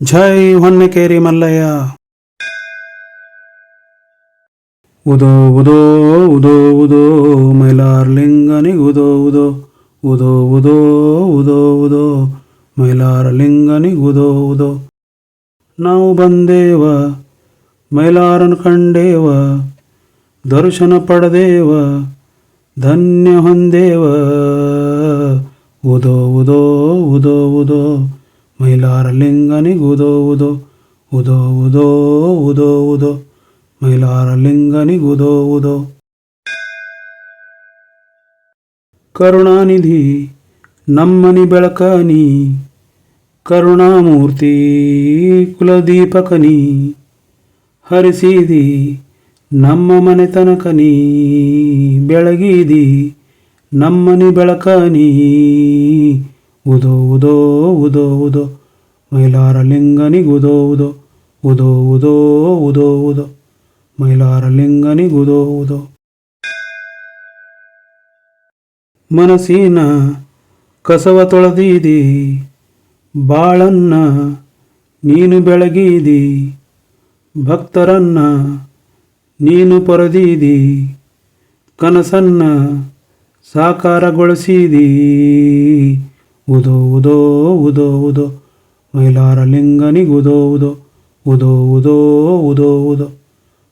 ಜೈ ಹೊನ್ನಕೇರಿ ಮಲ್ಲಯ್ಯ ಉದೋ ಉದೋ ಉದೋ ಉದೋ ಮೈಲಾರಲಿಂಗನಿಗೆ ಉದೋ ಉದೋ ಉದೋ ಉದೋ ಉದೋ ಉದೋ ಮೈಲಾರಲಿಂಗನಿಗೆ ಉದೋ ಉದೋ ನಾವು ಬಂದೇವ ಮೈಲಾರನ ಕಂಡೇವ ದರ್ಶನ ಪಡೆದೇವ ಧನ್ಯ ಹೊಂದೇವ ಉದೋ ಉದೋ ಉದೋ ಉದೋ ಮೈಲಾರಲಿಂಗನಿಗೆ ಉದೋ ಉದೋ ಉದೋ ಉದೋ ಉದೋ ಉದೋ ಮೈಲಾರಲಿಂಗನಿಗೆ ಉದೋ ಉದೋ ಕರುಣಾನಿಧಿ, ನಮ್ಮನಿ ಬೆಳಕನಿ, ಕರುಣಾಮೂರ್ತಿ, ಕುಲದೀಪಕನಿ. ಹರಿಸಿದಿ, ನಮ್ಮ ಮನೆತನಕನಿ ಬೆಳಗಿದಿ, ನಮ್ಮನಿ ಬೆಳಕನಿ. ಉದೋ ಉದೋ ಉದೋ ಉದೋ. ಮೈಲಾರಲಿಂಗನಿಗೆ ಉದೋ ಉದೋ. ಉದೋ ಉದೋ ಉದೋ ಉದೋ. ಉದೋ ಉದೋ. ಮನಸ್ಸಿನ ಕಸವ ತೊಳೆದೀದಿ. ಬಾಳನ್ನ ನೀನು ಬೆಳಗೀದಿ. ಭಕ್ತರನ್ನ ನೀನು ಪೊರೆದೀದಿ. ಕನಸನ್ನ ಸಾಕಾರಗೊಳಿಸಿದಿ. ಉದೋ ಉದೋ ಉದೋ ಉದೋ ಮೈಲಾರಲಿಂಗನಿಗೆ ಉದೋ ಉದೋ ಉದೋ ಉದೋ ಉದೋ ಉದೋ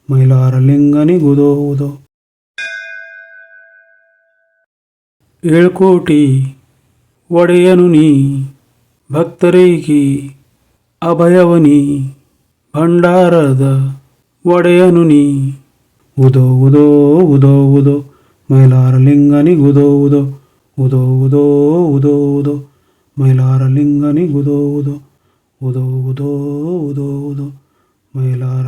ಮೈಲಾರಲಿಂಗನಿಗೆ ಉದೋ ಉದೋ ಏಳ್ಕೋಟಿ ಒಡೆಯನು ನೀ ಭಕ್ತರಿಗೆ ಅಭಯವನಿ ಭಂಡಾರದ ಒಡೆಯನು ನೀ ಉದೋ ಉದೋ ಉದೋ ಉದೋ ಮೈಲಾರಲಿಂಗನಿಗೆ ಉದೋ ಉದೋ ಉದೋ ಉದೋ ಉದೋ. ಮೈಲಾರ ಲಿಂಗನಿಗುದೋ ಉದೋ. ಉದೋ ಉದೋ ಉದೋ ಉದೋ. ಮೈಲಾರ